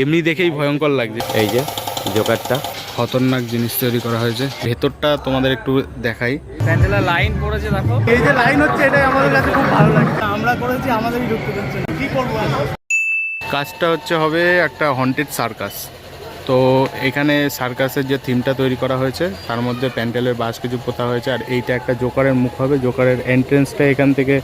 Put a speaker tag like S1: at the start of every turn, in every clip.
S1: এমনি দেখেই ভয়ঙ্কর লাগছে। এই যে জোকারটা। খতরনাক জিনিস তৈরি করা হয়েছে। ভেতরটা তোমাদের একটু দেখাই।
S2: লাইন পড়েছে দেখো।
S3: এই যে লাইন হচ্ছে এটাই আমাদের কাছে খুব ভালো লাগছে। আমরা করেছি আমাদেরই ঢুকতে দিচ্ছে। কি করব
S1: কাজটা হচ্ছে হবে একটা হন্টেড সার্কাস তো এখানে সার্কাসের যে থিমটা তৈরি করা হয়েছে, তার মধ্যে প্যান্ডেলের বাস কিছু পোতা হয়েছে, আর এইটা একটা জোকারের মুখ হবে, জোকারের এন্ট্রেন্সটা এখান থেকে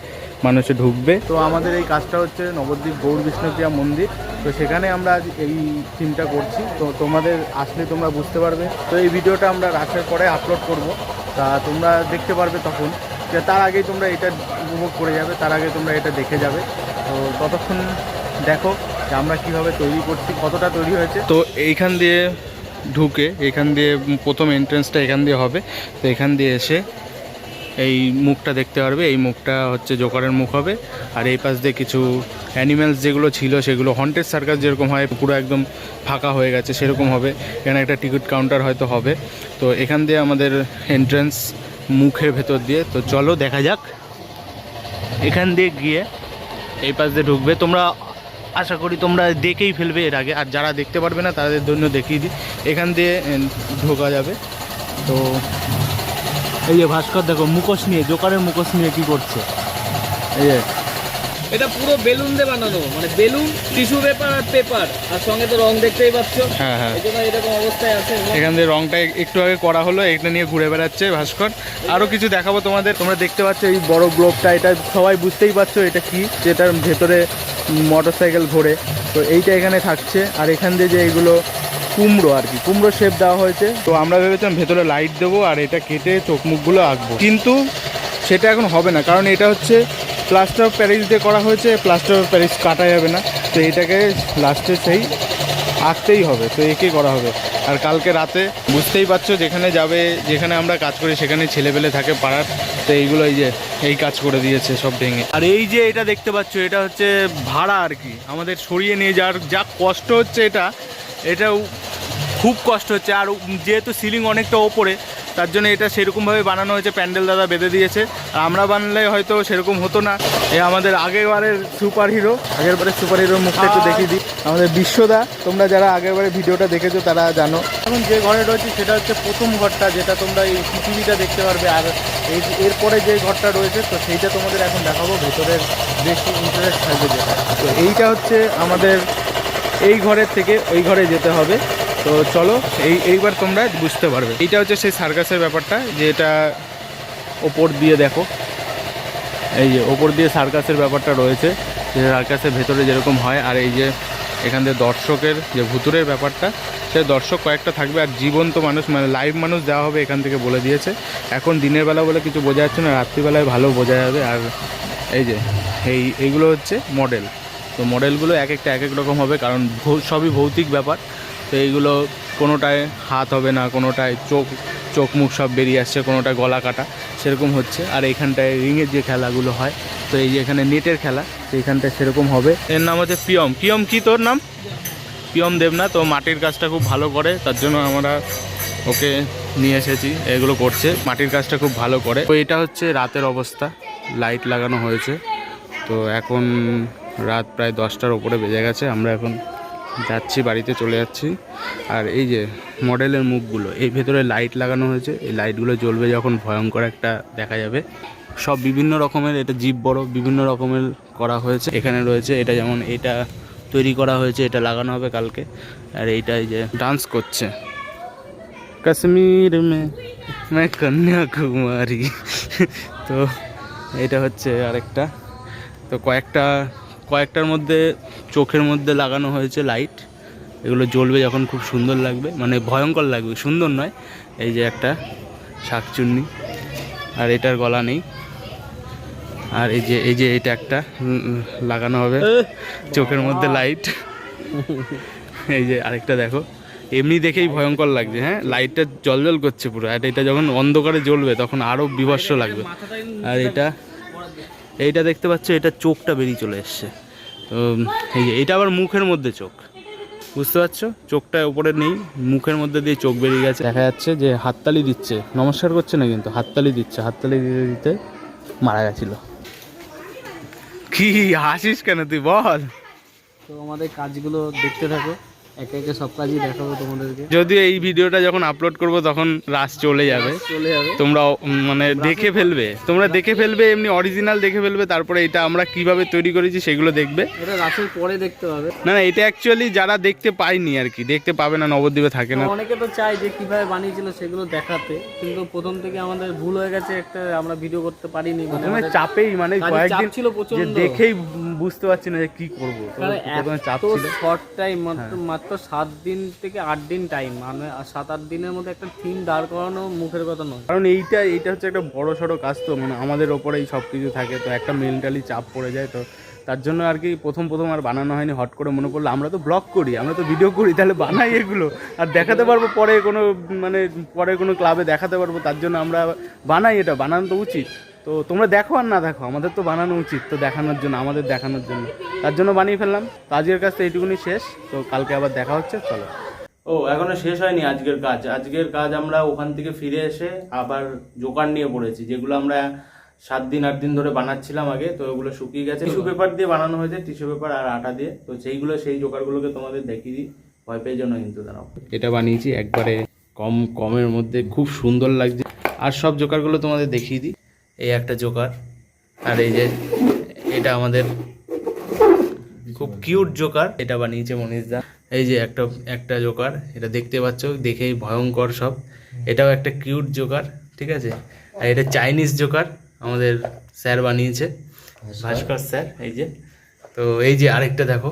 S1: মানুষে ঢুকবে। তো আমাদের এই কাজটা হচ্ছে নবদ্বীপ গৌর বিষ্ণুপ্রিয়া মন্দির, তো সেখানে আমরা আজ এই থিমটা করছি। তো তোমাদের আসলে তোমরা বুঝতে পারবে। তো এই ভিডিওটা আমরা রাতের পরে আপলোড করব। তা তোমরা দেখতে পারবে তখন যে তার আগেই তোমরা এটা উপভোগ করে যাবে, তার আগে তোমরা এটা দেখে যাবে। তো ততক্ষণ দেখো। যে আমরা কীভাবে তৈরি করছি, কতটা তৈরি হয়েছে। তো এইখান দিয়ে ঢুকে এখান দিয়ে প্রথম এন্ট্রেন্সটা এখান দিয়ে হবে। তো এখান দিয়ে এসে এই মুখটা দেখতে পারবে। এই মুখটা হচ্ছে জোকারের মুখ হবে। আর এই পাশ দিয়ে কিছু অ্যানিম্যালস যেগুলো ছিল, সেগুলো হন্টেড সার্কাস যেরকম হয়, পুরো একদম ফাঁকা হয়ে গেছে, সেরকম হবে। এখানে একটা টিকিট কাউন্টার হয়তো হবে। তো এখান দিয়ে আমাদের এন্ট্রেন্স মুখের ভেতর দিয়ে। তো চলো দেখা যাক। এখান দিয়ে গিয়ে এই পাশ দিয়ে ঢুকবে। তোমরা আশা করি তোমরা দেখেই ফেলবে এর আগে। আর যারা দেখতে পারবে না তাদের জন্য দেখিয়ে দিই। এখান দিয়ে ঢোকা যাবে। তো এই যে ভাস্কর দেখো মুখোশ নিয়ে জোকারের মুখোশ নিয়ে কি করছে? এই যে।
S2: এটা পুরো বেলুন দিয়ে বানানো। মানে বেলুন টিস্যু পেপার আর পেপার। আর সঙ্গে তো রং দেখতেই পাচ্ছ।
S1: হ্যাঁ হ্যাঁ।
S2: এরকম অবস্থায় আছে।
S1: এখান দিয়ে রংটা একটু আগে করা হলো। এটা নিয়ে ঘুরে বেড়াচ্ছে ভাস্কর। আরও কিছু দেখাবো তোমাদের। তোমরা দেখতে পাচ্ছ এই বড় গ্লোবটা এটা সবাই বুঝতেই পারছ এটা কি। যেটার ভেতরে মোটর সাইকেল ঘোরে। তো এইটা এখানে থাকছে। আর এখান দিয়ে যে এইগুলো কুমড়ো আর কি, কুমড়ো শেপ দেওয়া হয়েছে। তো আমরা ভেবেছিলাম ভেতরে লাইট দেবো আর এটা কেটে চোখ মুখগুলো আঁকবো। কিন্তু সেটা এখন হবে না, কারণ এটা হচ্ছে প্লাস্টার অফ প্যারিস দিয়ে করা হয়েছে। প্লাস্টার অফ প্যারিস কাটা যাবে না। তো এটাকে লাস্টে সেই আঁকতেই হবে, তো একে করা হবে। আর কালকে রাতে বুঝতেই পারছ যেখানে যাবে, যেখানে আমরা কাজ করি সেখানে ছেলেপেলে থাকে পাড়ার, তো এইগুলো এই যে, এই কাজ করে দিয়েছে সব ভেঙে। আর এই যে এটা দেখতে পাচ্ছ, এটা হচ্ছে ভাড়া আর কি। আমাদের সরিয়ে নিয়ে যাওয়ার যা কষ্ট হচ্ছে এটা এটা খুব কষ্ট হচ্ছে। আর যেহেতু সিলিং অনেকটা ওপরে তার জন্য এটা সেরকমভাবে বানানো হয়েছে প্যান্ডেল দাদা বেঁধে দিয়েছে। আর আমরা বানালে হয়তো সেরকম হতো না। এ আমাদের আগেরবারের সুপার হিরো আগেরবারের সুপার হিরোর মুখটা একটু দেখিয়ে দিই। আমাদের বিশ্বদা তোমরা যারা আগেরবারে ভিডিওটা দেখেছ তারা জানো। এখন যে ঘরে রয়েছে সেটা হচ্ছে প্রথম ঘরটা যেটা তোমরা এই পৃথিবীটা দেখতে পারবে। আর এই এরপরে যে ঘরটা রয়েছে তো সেইটা তোমাদের এখন দেখাবো। ভেতরের বেশি ইন্টারেস্ট থাকবে যেটা। তো এইটা হচ্ছে আমাদের এই ঘরের থেকে ওই ঘরে যেতে হবে। তো চলো, এই, এইবার তোমরা বুঝতে পারবে। এইটা হচ্ছে সেই সার্কাসের ব্যাপারটা, যে এটা ওপর দিয়ে দেখো। এই যে ওপর দিয়ে সার্কাসের ব্যাপারটা রয়েছে, যে সার্কাসের ভেতরে যেরকম হয়, আর এই যে এখান থেকে দর্শকের যে ভুতুরের ব্যাপারটা, সে দর্শক কয়েকটা থাকবে, আর জীবন্ত মানুষ মানে লাইভ মানুষ দেওয়া হবে এখান থেকে বলে দিয়েছে। এখন দিনের বেলা বলে কিছু বোঝা যাচ্ছে না, রাত্রিবেলায় ভালো বোঝা যাবে, আর এই যে, এই, এইগুলো হচ্ছে মডেল। তো মডেলগুলো এক একটা এক এক রকম হবে, কারণ সবই ভৌতিক ব্যাপার। তো এইগুলো কোনোটায় হাত হবে না, কোনোটায় চোখ চোখ মুখ সব বেরিয়ে আসছে, কোনোটায় গলা কাটা, সেরকম হচ্ছে। আর এইখানটায় রিংয়ের যে খেলাগুলো হয়, তো এই যে এখানে নেটের খেলা, তো এইখানটায় সেরকম হবে। এর নাম হচ্ছে পিয়ম। পিয়ম কি তোর নাম? পিয়ম দেবনা তো মাটির কাজটা খুব ভালো করে, তার জন্য আমরা ওকে নিয়ে এসেছি, এগুলো করছে। মাটির কাজটা খুব ভালো করে। তো এটা হচ্ছে রাতের অবস্থা, লাইট লাগানো হয়েছে। তো এখন রাত প্রায় দশটার ওপরে বেজে গেছে, আমরা এখন যাচ্ছি, বাড়িতে চলে যাচ্ছি। আর এই যে মডেলের মুখগুলো, এই ভেতরে লাইট লাগানো হয়েছে। এই লাইটগুলো জ্বলবে যখন ভয়ঙ্কর একটা দেখা যাবে। সব বিভিন্ন রকমের, এটা জিপ বড়, বিভিন্ন রকমের করা হয়েছে। এখানে রয়েছে, এটা যেমন এটা তৈরি করা হয়েছে, এটা লাগানো হবে কালকে। আর এইটা এই যে ডান্স করছে। কাশ্মীর মে मैं কন্যাকুমারী। তো এটা হচ্ছে আরেকটা। তো কয়েকটা, কয়েকটার মধ্যে চোখের মধ্যে লাগানো হয়েছে লাইট এগুলো জ্বলবে যখন খুব সুন্দর লাগবে। মানে ভয়ঙ্কর লাগবে সুন্দর নয়। এই যে একটা শাকচুন্নি। আর এটার গলা নেই। আর এই যে এই যে এটা একটা লাগানো হবে। চোখের মধ্যে লাইট এই যে আরেকটা দেখো। এমনি দেখেই ভয়ঙ্কর লাগছে হ্যাঁ? লাইটটা জল জল করছে পুরো। আর এটা যখন অন্ধকারে জ্বলবে তখন আরও বিভৎস লাগবে। আর এটা এইটা দেখতে পাচ্ছ এটা চোখটা বেরিয়ে চলে এসছে। তো এই যে এটা আবার মুখের মধ্যে চোখ। বুঝতে পারছ? চোখটা উপরে নেই মুখের মধ্যে দিয়ে চোখ বেরিয়ে গেছে। দেখা যাচ্ছে যে হাততালি দিচ্ছে। নমস্কার করছে না কিন্তু হাততালি দিচ্ছে। হাততালি দিতে দিতে মারা গেছিল। কি হাসিস কেন তুই বল?
S3: তো আমাদের কাজগুলো দেখতে থাকো। একে একে সব কাজই দেখাবো তোমাদেরকে।
S1: যদিও এই ভিডিওটা যখন আপলোড করব তখন রাস চলে যাবে।
S3: চলে যাবে।
S1: তোমরা মানে দেখে ফেলবে। তোমরা দেখে ফেলবে এমনি অরিজিনাল দেখে ফেলবে তারপরে এটা আমরা কীভাবে তৈরি করেছি সেগুলো দেখবে।
S3: এটা রাসের পরে দেখতে পাবে।
S1: না না এটা অ্যাকচুয়ালি যারা দেখতে পায়নি আর কি দেখতে পাবে না নবদ্বীপে থাকে না।
S3: অনেকে তো চায় যে কীভাবে বানিয়েছিল সেগুলো দেখাতে কিন্তু প্রথম থেকে আমাদের ভুল হয়ে গেছে একটা আমরা ভিডিও করতে পারিনি মানে
S1: চাপেই মানে কয়েকদিন
S3: ছিল প্রচণ্ড
S1: দেখেই বুঝতে পারছি না যে কি করব। প্রথমে চাপ ছিল। হ্যাঁ।
S3: শর্ট টাইম মাত্র মাত্র সাত দিন থেকে আট দিন টাইম মানে সাত, আট দিনের মধ্যে একটা থিম দাঁড় করানো মুখের কথা নয়।
S1: কারণ এইটা এইটা হচ্ছে একটা বড় সড়ো কাজ তো মানে আমাদের ওপরেই সব কিছু থাকে, তো একটা মেন্টালি চাপ পড়ে যায়, তো তার জন্য আর কি প্রথম প্রথম আর বানানো হয়নি, হট করে মনে পড়ল, আমরা তো ব্লগ করি, আমরা তো ভিডিও করি, তাহলে বানাই এগুলো, আর দেখাতে পারব পরে কোনো মানে পরে কোনো ক্লাবে দেখাতে পারব, তার জন্য আমরা বানাই এটা, বানানো তো উচিত। তো তোমরা দেখো আর না দেখো আমাদের তো বানানো উচিত তো দেখানোর জন্য আমাদের দেখানোর জন্য। তার জন্য বানিয়ে ফেললাম। তো আজকের কাজ তো এইটুকুনি শেষ তো কালকে আবার দেখা হচ্ছে চলো। ও এখনও শেষ হয়নি আজকের কাজ। আজকের কাজ আমরা ওখান থেকে ফিরে এসে আবার জোকার নিয়ে পড়েছি যেগুলো আমরা সাত দিন আট দিন ধরে বানাচ্ছিলাম আগে তো ওগুলো শুকিয়ে গেছে। টিস্যু পেপার দিয়ে বানানো হয়েছে টিস্যু পেপার আর আটা দিয়ে। তো সেইগুলো সেই জোকারগুলোকে তোমাদের দেখিয়ে দিই। ভয় পেয়ে জন্য কিন্তু দাঁড়াও। এটা বানিয়েছি একবারে কম কমের মধ্যে খুব সুন্দর লাগছে। আর সব জোকারগুলো তোমাদের দেখিয়ে দিই। এই একটা জোকার আর এই যে এটা আমাদের খুব কিউট জোকার এটা বানিয়েছে মনীষ দা এই যে একটা একটা জোকার এটা দেখতে পাচ্ছ দেখেই ভয়ঙ্কর সব। এটাও একটা কিউট জোকার ঠিক আছে? আর এটা চাইনিজ জোকার আমাদের স্যার বানিয়েছে। ভাস্কর স্যার এই যে। তো এই যে আরেকটা দেখো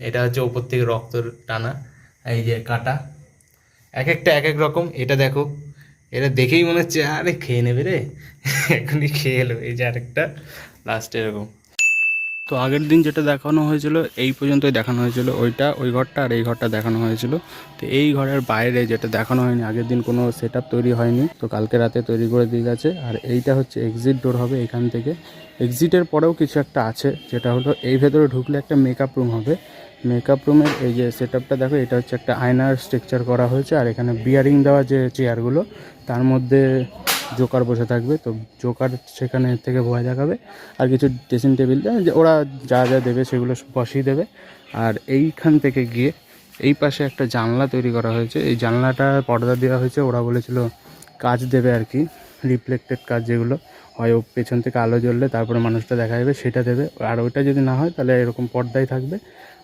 S1: এটা হচ্ছে ওপর থেকে রক্ত টানা এই যে কাটা। এক একটা এক এক রকম এটা দেখো। এটা দেখেই মনে হচ্ছে, আরে খেয়ে নেবে রে। এখনই খেয়ে এলো, এই যে আরেকটা লাস্টে এরকম। তো আগের দিন যেটা দেখানো হয়েছিল, এই পর্যন্তই দেখানো হয়েছিল। ওইটা, ওই ঘরটা আর এই ঘরটা দেখানো হয়েছিল। তো এই ঘরের বাইরে যেটা দেখানো হয়নি, আগের দিন কোনো সেট তৈরি হয়নি। তো কালকে রাতে তৈরি করে দিয়ে গেছে। আর এইটা হচ্ছে এক্সিট ডোর হবে এখান থেকে। এক্সিটের পরেও কিছু একটা আছে, যেটা হলো এই ভেতরে ঢুকলে একটা মেকআপ রুম হবে। মেকআপ রুমের এই যে সেট দেখো, এটা হচ্ছে একটা আয়নার স্ট্রাকচার করা হয়েছে, আর এখানে বিয়ারিং দেওয়া যে চেয়ারগুলো তার মধ্যে জোকার বসে থাকবে, তো জোকার সেখানে থেকে ভয় দেখাবে। আর কিছু ড্রেসিং টেবিল ওরা যা যা দেবে সেগুলো বসিয়ে দেবে। আর এইখান থেকে গিয়ে এই পাশে একটা জানলা তৈরি করা হয়েছে, এই জানলাটা পর্দা দেওয়া হয়েছে, ওরা বলেছিল কাজ দেবে আর কি রিফ্লেক্টেড কাজ যেগুলো। হয় ও পেছন থেকে আলো জ্বললে তারপরে মানুষটা দেখা যাবে, সেটা দেবে। আর ওইটা যদি না হয়, তাহলে এরকম পর্দাই থাকবে।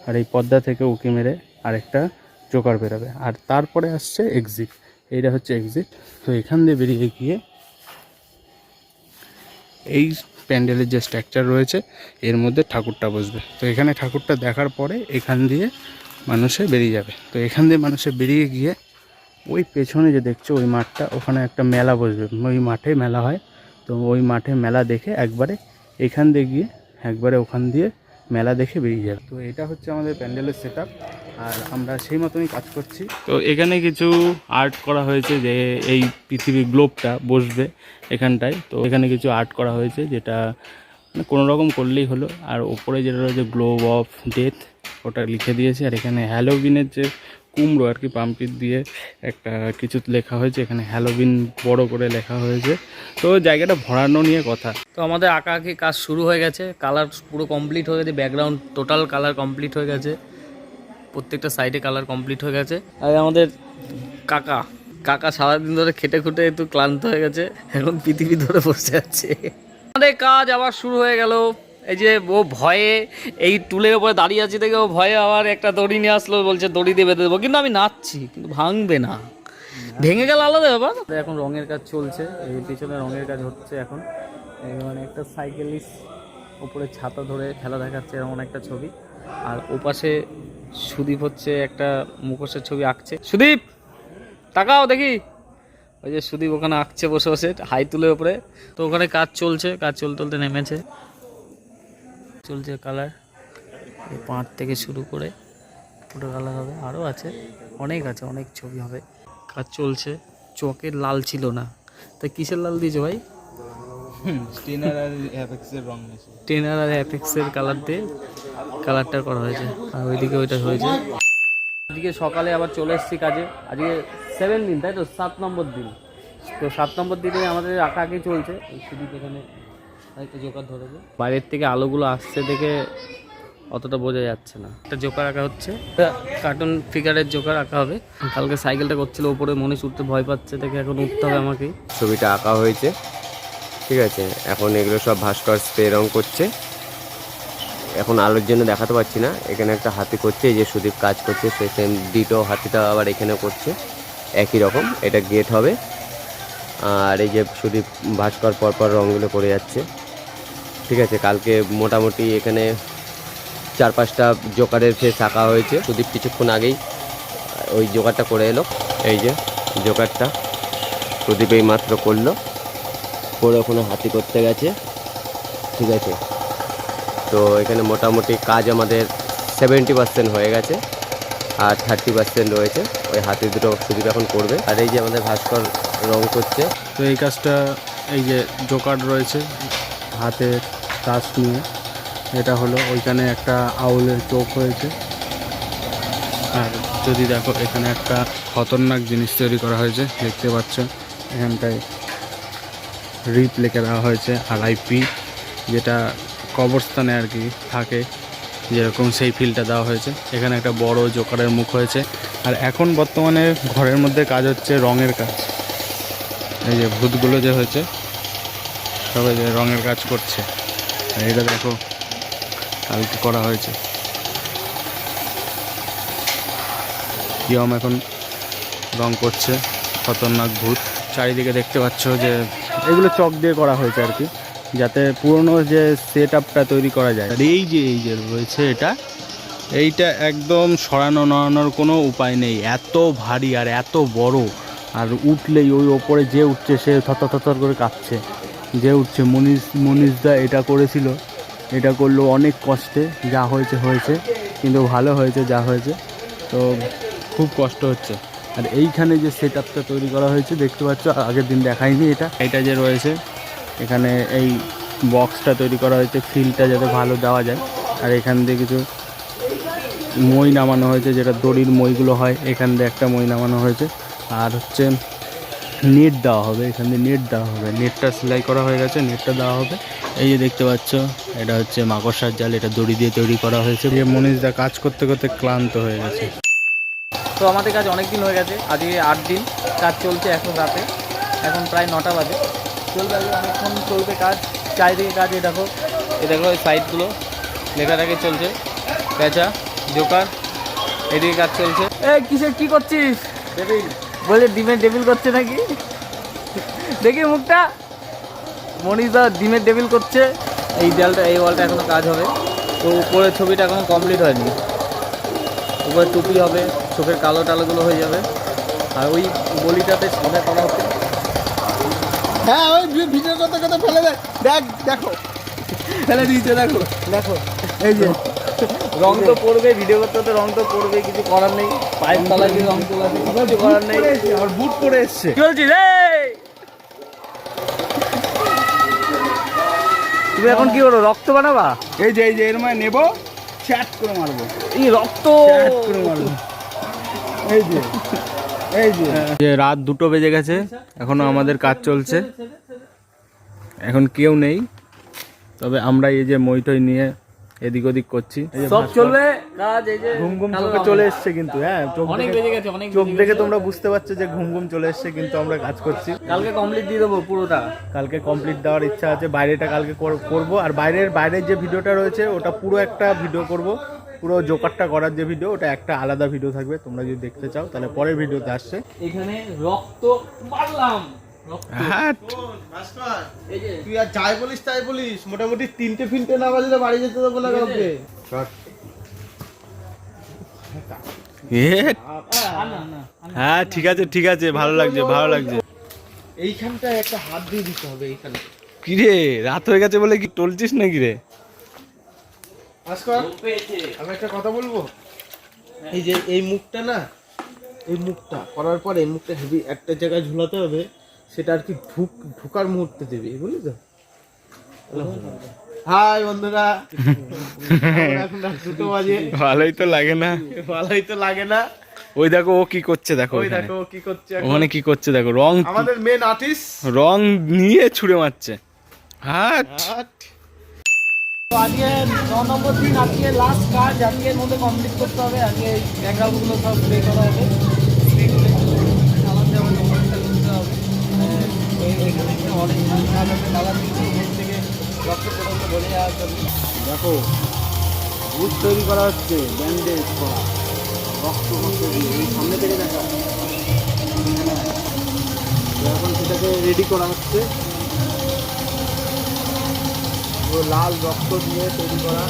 S1: আর এই পর্দা থেকে উঁকি মেরে আরেকটা জোকার বেরোবে। আর তারপরে আসছে এক্সিট এইটা হচ্ছে এক্সিট তো এখান দিয়ে বেরিয়ে গিয়ে এই প্যান্ডেলের যে স্ট্রাকচার রয়েছে, এর মধ্যে ঠাকুরটা বসবে। তো এখানে ঠাকুরটা দেখার পরে এখান দিয়ে মানুষে বেরিয়ে যাবে। তো এখান দিয়ে মানুষে বেরিয়ে গিয়ে ওই পেছনে যে দেখছ, ওই মাঠটা, ওখানে একটা মেলা বসবে। ওই মাঠে মেলা হয়। তো ওই মাঠে মেলা দেখে একবারে এখান দিয়ে গিয়ে, একবারে ওখান দিয়ে মেলা দেখে বেরিয়ে যাবে। তো এটা হচ্ছে আমাদের প্যান্ডেলের সেট আর আমরা সেই মতনই কাজ করছি। তো এখানে কিছু আর্ট করা হয়েছে যে এই পৃথিবী গ্লোবটা বসবে এখানটায়। তো এখানে কিছু আর্ট করা হয়েছে যেটা মানে কোনো রকম করলেই হলো। আর ওপরে যেটা রয়েছে গ্লোব অফ ডেথ ওটা লিখে দিয়েছে। আর এখানে হ্যালোবিনের যে কুমড়ো আর কি পাম্পিট দিয়ে একটা কিছু লেখা হয়েছে, এখানে হ্যালোবিন বড় করে লেখা হয়েছে। তো জায়গাটা ভরানো নিয়ে কথা।
S3: তো আমাদের আঁকা আঁকি কাজ শুরু হয়ে গেছে, কালার পুরো কমপ্লিট হয়ে গেছে ব্যাকগ্রাউন্ড টোটাল কালার কমপ্লিট হয়ে গেছে, প্রত্যেকটা সাইডে কালার কমপ্লিট হয়ে গেছে। আর আমাদের কাকা কাকা সারাদিন ধরে খেটে খুটে একটু ক্লান্ত হয়ে গেছে, এখন পৃথিবী ধরে বসে আছে। আমাদের কাজ আবার শুরু হয়ে গেল। এই যে ও ভয়ে এই টুলের উপরে দাঁড়িয়ে আছে দেখে ও ভয়ে আবার একটা দড়ি নিয়ে আসলো বলছে দড়ি দিয়ে বেঁধে দেবো। কিন্তু আমি নাচছি কিন্তু ভাঙবে না। ভেঙে গেল আলাদা ব্যাপার। এখন রঙের কাজ চলছে এই পিছনে রঙের কাজ হচ্ছে এখন। মানে একটা সাইকেলিস্ট উপরে ছাতা ধরে খেলা দেখাচ্ছে এমন একটা ছবি। আর ওপাশে সুদীপ হচ্ছে একটা মুখোশের ছবি আঁকছে। সুদীপ তাকাও দেখি। ওই যে সুদীপ ওখানে আঁকছে বসে বসে হাই তুলে উপরে। তো ওখানে কাজ চলছে কাজ চলতে চলতে নেমেছে। চলছে কালার পাঁচ থেকে শুরু করে পুরো কালার হবে। আরও আছে। অনেক আছে অনেক ছবি হবে। কাজ চলছে। চকের লাল ছিল না। তা কিসের লাল দিয়েছ ভাই?
S1: স্টিনার আর অ্যাপেক্সের রং
S3: টেনার আর অ্যাপেক্সের কালার দিয়ে কালারটা করা হয়েছে। আর ওইদিকে ওইটা হয়েছে। আজকে সকালে আবার চলে এসেছি কাজে। আজকে সেভেন দিন তাই তো? সাত নম্বর দিন। তো সাত নম্বর দিনে আমাদের আঁকা আঁকি চলছে। সুদীপ এখানে হয়তো জোকার ধরেছে। বাইরের থেকে আলোগুলো আসছে দেখে অতটা বোঝা যাচ্ছে না। একটা জোকার আঁকা হচ্ছে। কার্টুন ফিগারের জোকার আঁকা হবে। কালকে সাইকেলটা করছিল উপরে মনে উঠতে ভয় পাচ্ছে দেখে এখন উঠতে হবে আমাকে।
S4: ছবিটা আঁকা হয়েছে। ঠিক আছে এখন এগুলো সব ভাস্কর স্প্রে রং করছে। এখন আলোর জন্য দেখাতে পাচ্ছি না। এখানে একটা হাতি করছে এই যে সুদীপ কাজ করছে সে সেম ডিটো হাতিটা আবার এখানে করছে। একই রকম এটা গেট হবে। আর এই যে সুদীপ ভাস্কর পরপর রঙগুলো করে যাচ্ছে। ঠিক আছে, কালকে মোটামুটি এখানে চার পাঁচটা জোকারের ফেস আঁকা হয়েছে। সুদীপ কিছুক্ষণ আগেই ওই জোকারটা করে এলো। এই যে জোকারটা প্রদীপ এই মাত্র করল। করে ওখানে হাতি করতে গেছে। ঠিক আছে। তো এখানে মোটামুটি কাজ আমাদের সেভেন্টি পার্সেন্ট হয়ে গেছে আর থার্টি পার্সেন্ট রয়েছে। ওই হাতি দুটো সুদীপ এখন করবে। আর এই যে আমাদের ভাস্কর রং করছে।
S1: তো এই কাজটা, এই যে জোকার রয়েছে, হাতে কাজ নিয়ে। এটা হলো ওইখানে একটা আউলের চোখ হয়েছে। আর যদি দেখো, এখানে একটা খতরনাক জিনিস তৈরি করা হয়েছে, দেখতে পাচ্ছ। এখানটায় রিপ লেখে দেওয়া হয়েছে আর আইপি যেটা কবরস্থানে আর কি থাকে, যেরকম সেই ফিলটা দেওয়া হয়েছে। এখানে একটা বড় জোকারের মুখ হয়েছে। আর এখন বর্তমানে ঘরের মধ্যে কাজ হচ্ছে রঙের কাজ। এই যে ভূতগুলো যে হয়েছে, সবাই যে রঙের কাজ করছে। এটা দেখো, কালকে করা হয়েছে। ইয়ম এখন রং করছে, খতরনাক ভূত। চারিদিকে দেখতে পাচ্ছ যে এগুলো চক দিয়ে করা হয়েছে আর কি, যাতে পুরনো যে সেট আপটা তৈরি করা যায়। আর এই যে এই যে রয়েছে এটা, এইটা একদম সরানো নড়ানোর কোনো উপায় নেই। এত ভারী আর এত বড়, আর উঠলেই ওই ওপরে যে উঠছে সে থর থর করে কাঁপছে। যে উঠছে, মনীষ মনীষদা এটা করেছিল। এটা করল অনেক কষ্টে, যা হয়েছে হয়েছে। কিন্তু ভালো হয়েছে, যা হয়েছে। তো খুব কষ্ট হচ্ছে। আর এইখানে যে সেট আপটা তৈরি করা হয়েছে, দেখতে পাচ্ছ আগের দিন দেখাইনি এটা। এটা যে রয়েছে, এখানে এই বক্সটা তৈরি করা হয়েছে ফিলটা যাতে ভালো দেওয়া যায়। আর এখান দিয়ে কিছু মই নামানো হয়েছে, যেটা দড়ির মইগুলো হয়, এখান দিয়ে একটা মই নামানো হয়েছে। আর হচ্ছে নেট দেওয়া হবে এখান দিয়ে নেট দেওয়া হবে। নেটটা সেলাই করা হয়ে গেছে নেটটা দেওয়া হবে। এই যে দেখতে পাচ্ছ এটা হচ্ছে মাকড়সার জাল এটা দড়ি দিয়ে তৈরি করা হয়েছে। যে মনীষদা কাজ করতে করতে ক্লান্ত হয়ে গেছে।
S3: তো আমাদের কাজ অনেক দিন হয়ে গেছে আজকে আট দিন। কাজ চলছে এখন রাতে এখন প্রায় নটা বাজে। চলবে অনেকক্ষণ চলবে কাজ চারিদিকে কাজ এই দেখো এ দেখো এই সাইডগুলো লেখাটাকে চলছে পেঁচা জোকার এদিকে কাজ চলছে। এই কিসের কি করছিস? বলে ডিমের ডেবিল করছে নাকি? দেখি মুখটা। মনীষ দা ডিমের ডেবিল করছে। এই দেয়ালটা এই ওয়ালটা এখনও কাজ হবে। তো উপরের ছবিটা এখনও কমপ্লিট হয়নি। উপরে টুপি হবে চোখের কালো টালোগুলো হয়ে যাবে। আর ওই গলিটাতে সাদা করা হচ্ছে।
S1: হ্যাঁ ওই ভিডিও করতে করতে ফেলে দেখ দেখো। ফেলে দিয়েছে দেখো। দেখো এই যে।
S3: রং তো পড়বে ভিডিও করতে করতে রং তো পড়বে কিছু করার নেই। পায়ের তলায় দিয়ে রং তোলা কিছু করার নেই।
S1: আর বুট পরে এসছে।
S3: কি বলছিস রে তুমি এখন কি করো রক্ত বানাবা?
S1: এই যে এই যে এর মানে নেব চ্যাট করে মারবো।
S3: এই রক্ত!
S1: করে মারবো। এই যে এই যে। যে রাত দুটো বেজে গেছে এখনও আমাদের কাজ চলছে। এখন কেউ নেই তবে আমরা এই যে মইটই নিয়ে এদিক ওদিক করছি।
S3: সব চলবে কাজ এই যে
S1: ঘুম ঘুম চোখে চলে এসছে কিন্তু হ্যাঁ চোখ
S3: অনেক
S1: দেখে-
S3: বেজে গেছে অনেক
S1: চোখ দেখে তোমরা বুঝতে পারছ যে ঘুম ঘুম চলে এসছে কিন্তু আমরা কাজ করছি।
S3: কালকে কমপ্লিট দিয়ে দেবো পুরোটা।
S1: কালকে কমপ্লিট দেওয়ার ইচ্ছা আছে বাইরেটা কালকে কর- করব। আর বাইরের বাইরের যে ভিডিওটা রয়েছে ওটা পুরো একটা ভিডিও করব। পুরো জোকারটা করার যে ভিডিও ওটা একটা আলাদা ভিডিও থাকবে তোমরা যদি দেখতে চাও তাহলে পরের ভিডিওতে আসছে।
S3: এখানে রক্ত মারলাম।
S5: তুই আর যাই বলিস তাই বলিস মোটামুটি তিনটে ফিনটে না বাজলে বাড়ি যেতে দেবো না কাউকে।
S1: হ্যাঁ ঠিক আছে ঠিক আছে ভালো লাগছে ভালো লাগছে।
S5: এইখানটায় একটা হাত দিয়ে দিতে হবে এইখানে।
S1: কি রে রাত হয়ে গেছে বলে কি টলছিস নাকি রে?
S5: আমি একটা কথা বলব? এই যে এই মুখটা না এই মুখটা করার পরে এই মুখটা হেভি একটা জায়গায় ঝুলাতে হবে। সেটা আর কি ঢুক ঢুকার মুহূর্তে দেবে বুঝলি তো? হাই বন্ধুরা। দুটো বাজে।
S1: ভালোই তো লাগে না।
S5: ভালোই তো লাগে না।
S1: ওই দেখো ও কি করছে দেখো
S5: ওই দেখো ও কি করছে।
S1: ওখানে কি করছে দেখো রং
S5: আমাদের মেন আর্টিস্ট
S1: রং নিয়ে ছুঁড়ে মারছে। হাট।
S3: তো আজকে ন নম্বর দিন আজকে লাস্ট কাজ আজকের মধ্যে কমপ্লিট করতে হবে। আজকে ব্যাকগ্রাউন্ডগুলো সব প্লে করা হবে।
S5: দেখো ভূত তৈরি করা হচ্ছে ব্যান্ডেজ করা। রক্ত রক্ত দিয়ে এই সামনে থেকে দেখা এখন সেটাকে রেডি করা হচ্ছে। পুরো লাল রক্ত দিয়ে তৈরি করা।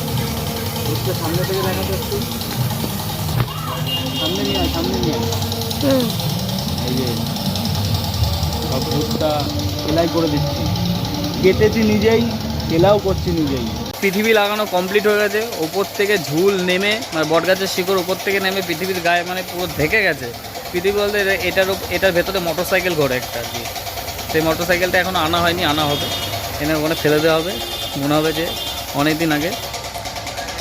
S5: হচ্ছে সামনে থেকে দেখা যাচ্ছে সামনে নিয়ে সামনে নিয়ে এই যে সব ভূতটা সেলাই করে দিচ্ছি। কেটেছি নিজেই, সেলাও করছি নিজেই।
S3: পৃথিবী লাগানো কমপ্লিট হয়ে গেছে, ওপর থেকে ঝুল নেমে মানে বটগাছের শিকড় ওপর থেকে নেমে পৃথিবীর গায়ে মানে পুরো ঢেকে গেছে। পৃথিবী বলতে এটার এটার ভেতরে মোটর সাইকেল ঘোরে একটা আর কি। সেই মোটর সাইকেলটা এখনও আনা হয়নি, আনা হবে। এনে ওখানে ফেলে দেওয়া হবে। মনে হবে যে অনেক দিন আগে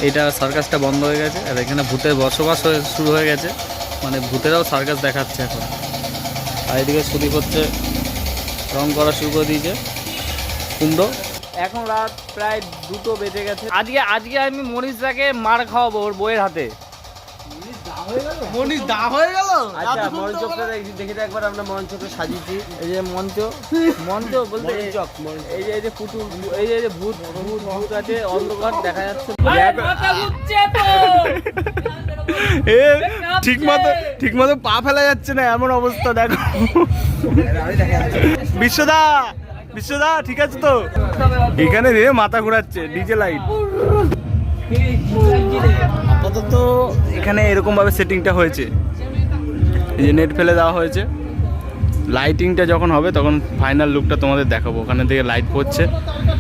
S3: এটা সার্কাসটা বন্ধ হয়ে গেছে, আর এখানে ভূতের বসবাস শুরু হয়ে গেছে। মানে ভূতেরাও সার্কাস দেখাচ্ছে এখন। আর এদিকে সুদীপ হচ্ছে রং করা শুরু করে দিয়েছে। কুমড়ো। এখন রাত প্রায় দুটো বেজে গেছে। আজকে আজকে আমি মনীষদাকে মার খাওয়াবো ওর বইয়ের হাতে।
S5: মনির দা হয়ে গেল?
S4: আচ্ছা দেখে একবার আমরা মঞ্চকে সাজিয়েছি।
S3: এই যে মঞ্চ মঞ্চ বলতে এই যে এই যে পুতুল এই যে এই যে ভূত ভূত ভূত আছে অন্ধকার দেখা যাচ্ছে।
S1: এ ঠিক মতো ঠিক মতো পা ফেলা যাচ্ছে না এমন অবস্থা দেখো। বিশ্বদা বিশ্বদা ঠিক আছে তো? এখানে রে মাথা ঘোরাচ্ছে ডিজে লাইট। আপাতত এখানে এরকমভাবে সেটিংটা হয়েছে। এই যে নেট ফেলে দেওয়া হয়েছে। লাইটিংটা যখন হবে, তখন ফাইনাল লুকটা তোমাদের দেখাবো। ওখানে থেকে লাইট পড়ছে।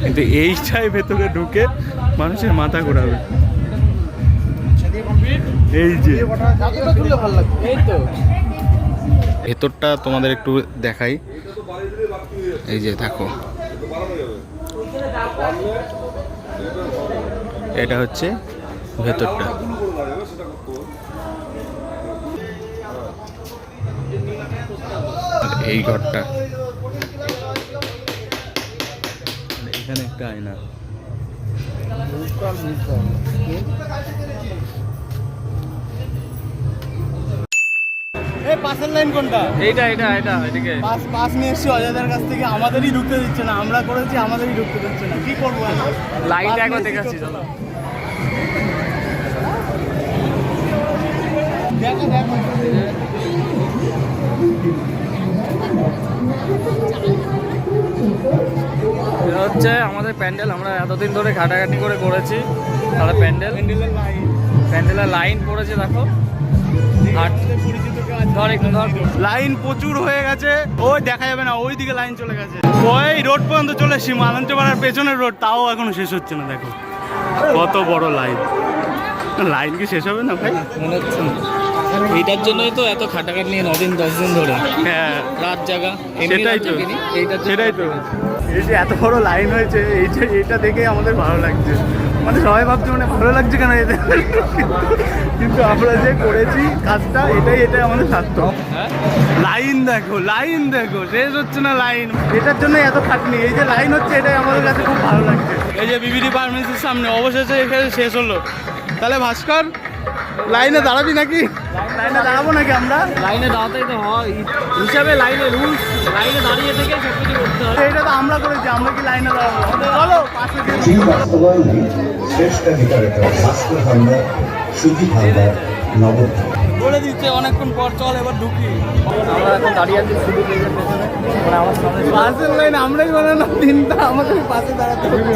S1: কিন্তু এইটাই ভেতরে ঢুকে মানুষের মাথা ঘোরাবে। এই যে। ভেতরটা তোমাদের একটু দেখাই। এই যে দেখো। এটা হচ্ছে ভেতরটা। এই ঘরটা। এখানে একটা আয়না।
S5: পাশের লাইন কোনটা?
S3: এইটা এটা এটা এদিকে।
S5: পাস পাস নিয়ে এসছি অজাদার কাছ থেকে। আমাদেরই ঢুকতে দিচ্ছে না। আমরা করেছি আমাদেরই ঢুকতে দিচ্ছে না। কি করব
S3: লাইট একবার দেখাচ্ছি চলো
S5: দেখো দেখো
S3: এটা হচ্ছে আমাদের প্যান্ডেল আমরা এতদিন ধরে ঘাটাঘাটি করে করেছি। তাহলে প্যান্ডেল? প্যান্ডেলের লাইন পড়েছে দেখো।
S1: লাইন প্রচুর হয়ে গেছে। ওই দেখা যাবে না ওই দিকে লাইন চলে গেছে। ওই রোড পর্যন্ত চলে এসছি মালঞ্চপাড়ার পেছনের রোড। তাও এখনও শেষ হচ্ছে না দেখো। কত বড় লাইন। লাইন কি শেষ হবে না ভাই?
S3: মনে হচ্ছে না। এইটার জন্যই তো এত খাটাখাটি নিয়ে নদিন দশ দিন ধরে।
S1: হ্যাঁ।
S3: রাত জাগা
S1: সেটাই তো। সেটাই তো। এই যে এত বড় লাইন হয়েছে এই যে এটা দেখে আমাদের ভালো লাগছে। মানে সবাই ভাবছে মানে ভালো লাগছে কেন এতে? কিন্তু আমরা যে করেছি কাজটা এটাই এটাই আমাদের সার্থক। লাইন দেখো লাইন দেখো শেষ হচ্ছে না লাইন এটার জন্য এত খাটনি। এই যে লাইন হচ্ছে এটাই আমাদের কাছে খুব ভালো লাগছে। এই যে বিবিডি ফার্মেসির সামনে অবশেষে এখানে শেষ হলো। তাহলে ভাস্কর লাইনে দাঁড়াবি নাকি? লাইনে দাঁড়াবো নাকি আমরা?
S3: লাইনে দাঁড়াতেই তো হয়। হিসাবে লাইনে রুলস লাইনে দাঁড়িয়ে থেকে সব কিছু করতে
S1: এইটা তো আমরা করেছি আমরা কি লাইনে দাঁড়াবো? চলো পাশে
S6: শ্রেষ্ঠ বিতরক ভাস্কর হালদার হালদার
S1: বলে দিচ্ছে অনেকক্ষণ পর চল এবার ঢুকি।
S3: আমরা এখন দাঁড়িয়ে আছি শুধু পেছনে। মানে আমার সামনে
S1: পাশের লাইন আমরাই বানানো তিনটা আমাদের পাশে দাঁড়াতে হবে।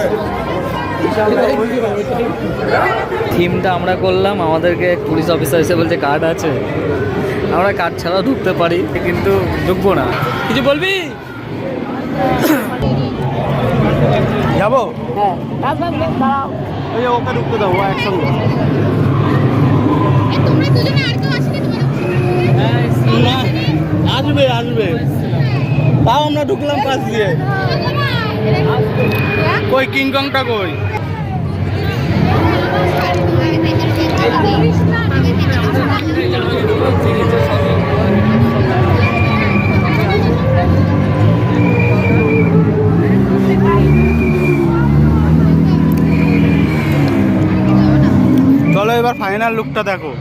S3: থিমটা আমরা করলাম আমাদেরকে পুলিশ অফিসার এসে বলছে কার্ড আছে। আমরা কার্ড ছাড়াও ঢুকতে পারি। কিন্তু ঢুকবো না। কিছু বলবি?
S1: যাব? ওই ওকে ঢুকতে দাও ও একসঙ্গে। না আসবে আসবে। তাও আমরা ঢুকলাম পাশ দিয়ে। কই কিংকংটা কই? চলো এবার ফাইনাল লুকটা দেখো।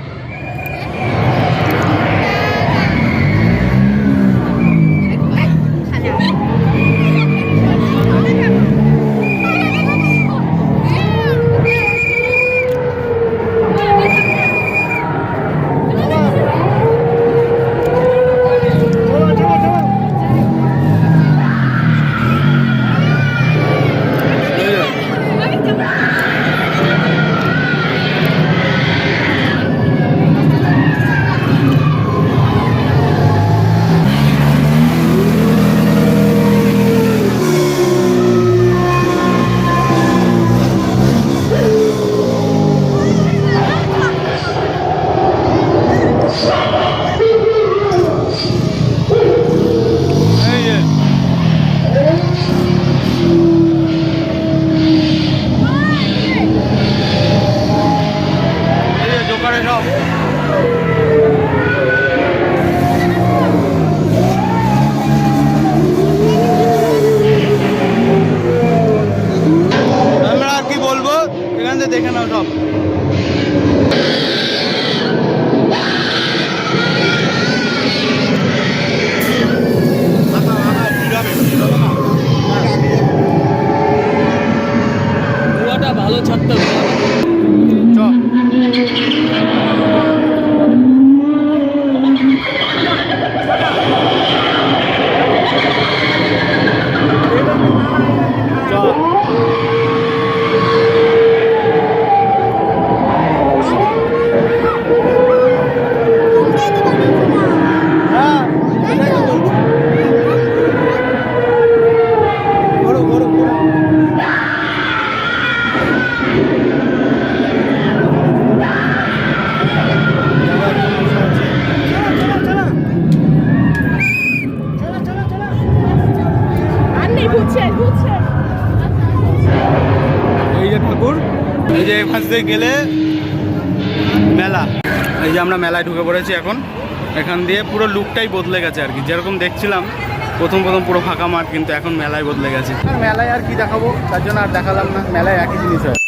S1: যে আমরা মেলায় ঢুকে পড়েছি এখন। এখান দিয়ে পুরো লুকটাই বদলে গেছে আর কি। যেরকম দেখছিলাম, প্রথম প্রথম পুরো ফাঁকা মাঠ, কিন্তু এখন মেলায় বদলে গেছে। মেলায় আর কি দেখাবো? তার জন্য আর দেখালাম না। মেলায় একই জিনিস হয়।